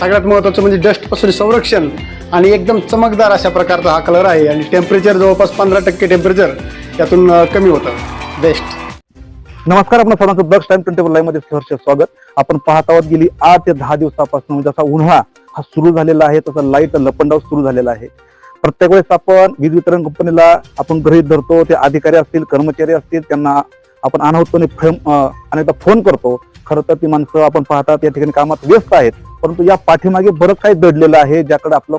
सगळ्यात महत्त्वाचं म्हणजे डस्टपासून संरक्षण आणि एकदम चमकदार अशा प्रकारचा हा कलर आहे. आणि टेम्परेचर जवळपास पंधरा टक्के टेम्परेचर यातून कमी होतं. बेस्ट नमस्कार आपण सर्वांचं बक्स टाइम ट्वेंटी वन लाईव्हमध्ये सहर्ष स्वागत. आपण पाहत आहोत गेली आठ ते दहा दिवसापासून म्हणजे जसा उन्हाळा हा सुरू झालेला आहे तसा लाइट लपंडाव सुरू झालेला आहे. प्रत्येक वेळेस आपण वीज वितरण कंपनीला आपण गृहित धरतो ते अधिकारी असतील कर्मचारी असतील त्यांना आपण अनाहुतपणे फ्रेम अनेकदा फोन करतो. खरं तर ती माणसं आपण पाहतात या ठिकाणी कामात व्यस्त आहेत. परंतु या पाठीमागे बरंच काही दडलेलं आहे ज्याकडे आपलं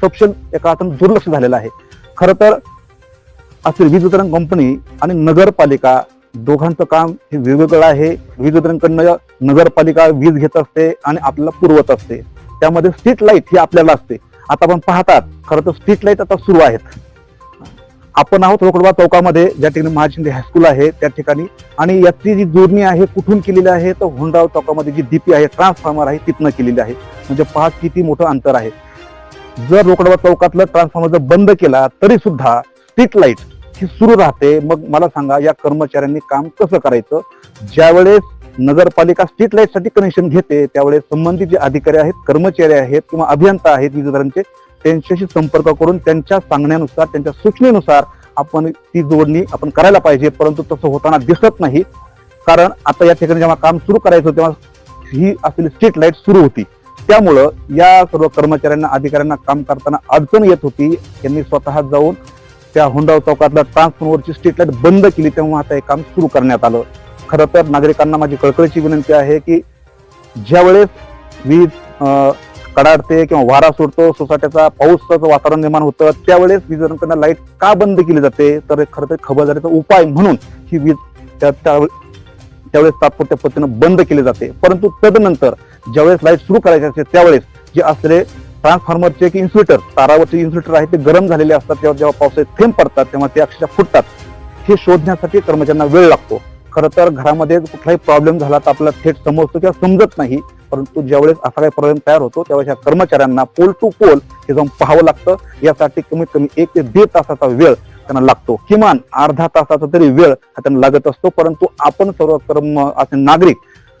सपशेल एका अर्थानं दुर्लक्ष झालेलं आहे. खरं तर असेल वीज वितरण कंपनी आणि नगरपालिका दोघांचं काम हे वेगवेगळं आहे. वीज वितरणकडनं नगरपालिका वीज घेत असते आणि आपल्याला पुरवत असते. त्यामध्ये स्ट्रीट लाइट ही आपल्याला असते आता आपण पाहतात खरं तर स्ट्रीट लाइट आता सुरू आहेत. आपण आहोत रोकडवा चौकामध्ये ज्या ठिकाणी महाशिंदे हायस्कूल आहे त्या ठिकाणी. आणि याची जी जोडणी आहे कुठून केलेली आहे तर हुंडाव चौकामध्ये जी डीपी आहे ट्रान्सफॉर्मर आहे तिथनं केलेली आहे. म्हणजे पहा किती मोठं अंतर आहे. जर रोकडवा चौकातलं ट्रान्सफॉर्मर जर बंद केला तरी सुद्धा स्ट्रीट लाइट ही सुरू राहते. मग मला सांगा या कर्मचाऱ्यांनी काम कसं करायचं? ज्यावेळेस नगरपालिका स्ट्रीट लाइटसाठी कनेक्शन घेते त्यावेळेस संबंधित जे अधिकारी आहेत कर्मचारी आहेत किंवा अभियंता आहेत विजेदारांचे त्यांच्याशी संपर्क करून त्यांच्या सांगण्यानुसार त्यांच्या सूचनेनुसार आपण ती जोडणी आपण करायला पाहिजे. परंतु तसं होताना दिसत नाही. कारण आता या ठिकाणी जेव्हा काम सुरू करायचं तेव्हा ही असलेली स्ट्रीट लाइट सुरू होती. त्यामुळं या सर्व कर्मचाऱ्यांना अधिकाऱ्यांना काम करताना अडचण येत होती. त्यांनी स्वतः जाऊन त्या हुंडाव चौकातल्या ट्रान्सफॉर्मरची स्ट्रीट लाइट बंद केली. तेव्हा आता हे काम सुरू करण्यात आलं. खरं तर नागरिकांना माझी कळकळीची विनंती आहे की ज्यावेळेस वीज कडाडते किंवा वारा सुटतो सोसाट्याचा पाऊसाचं वातावरण निर्माण होतं. त्यावेळेस वीज वीजकडनं लाइट का बंद केली जाते? तर खरं तर खबरदारीचा उपाय म्हणून ही वीज त्या त्यावेळेस तात्पुरत्या पद्धतीनं बंद केली जाते. परंतु तदनंतर ज्यावेळेस लाइट सुरू करायची असते त्यावेळेस जे असलेले ट्रान्सफॉर्मरचे की इन्सुलेटर तारावरचे इन्सुलेटर आहे ते गरम झालेले असतात तेव्हा जेव्हा पावसाचे थेंब पडतात तेव्हा ते अक्षरशः फुटतात. हे शोधण्यासाठी कर्मचाऱ्यांना वेळ लागतो. खरं तर घरामध्ये कुठलाही प्रॉब्लेम झाला तर आपल्याला थेट समजतो किंवा समजत नाही. परंतु ज्यावेळेस असा काही प्रॉब्लेम तयार होतो त्यावेळेस या कर्मचाऱ्यांना पोल टू पोल हे जाऊन पाहावं लागतं. यासाठी कमीत कमी एक ते दीड तासाचा वेळ त्यांना लागतो. किमान अर्धा तासाचा तरी वेळ हा त्यांना लागत असतो. परंतु आपण सर्व कर्म असे नागरिक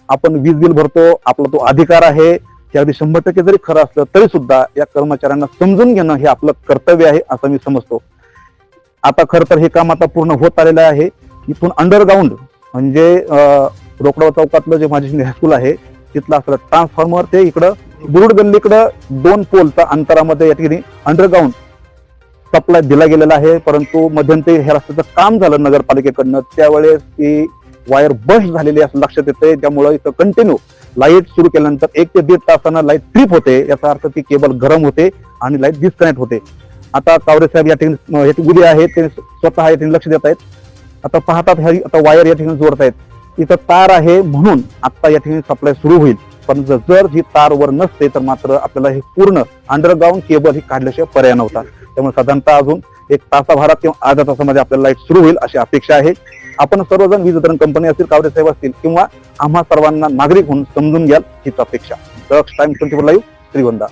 आपण वीज बिल भरतो आपला तो अधिकार आहे. ते अगदी शंभर टक्के जरी खरं असलं तरी सुद्धा या कर्मचाऱ्यांना समजून घेणं हे आपलं कर्तव्य आहे असं मी समजतो. आता खरं तर हे काम आता पूर्ण होत आलेलं आहे. इथून अंडरग्राऊंड म्हणजे अं, रोकडा चौकातलं जे माझे हायस्कूल आहे तिथलं असलं ट्रान्सफॉर्मर ते इकडं बुरुड गल्लीकडं दोन पोलच्या अंतरामध्ये या ठिकाणी अंडरग्राऊंड सप्लाय दिला गेलेला आहे. परंतु मध्यंतरी हे रस्त्याचं काम झालं नगरपालिकेकडनं. त्यावेळेस ती वायर बस्ट झालेली असं लक्षात येते त्यामुळं इथं कंटिन्यू लाइट सुरू केल्यानंतर एक ते दीड तासानं लाइट ट्रिप होते. याचा अर्थ ती केबल गरम होते आणि लाइट डिस्कनेक्ट होते. आता कावरे साहेब या ठिकाणी हे उभे आहेत ते स्वतः या ठिकाणी लक्ष देत आहेत. आता पाहतात ह्या आता वायर या ठिकाणी जोडत आहेत इथं तार आहे म्हणून आता या ठिकाणी सप्लाय सुरू होईल. पण जर ही तार वर नसते तर मात्र आपल्याला हे पूर्ण अंडरग्राऊंड केबल ही काढल्याशिवाय पर्याय नव्हता. त्यामुळे साधारणतः अजून एक तासाभरात किंवा अर्ध्या तासामध्ये आपल्याला लाइट सुरू होईल अशी अपेक्षा आहे. आपण सर्वजण वीज वितरण कंपनी असतील कावडे साहेब असतील किंवा आम्हा सर्वांना नागरिक म्हणून समजून घ्याल हीच अपेक्षा. Time twenty four live Shrigonda.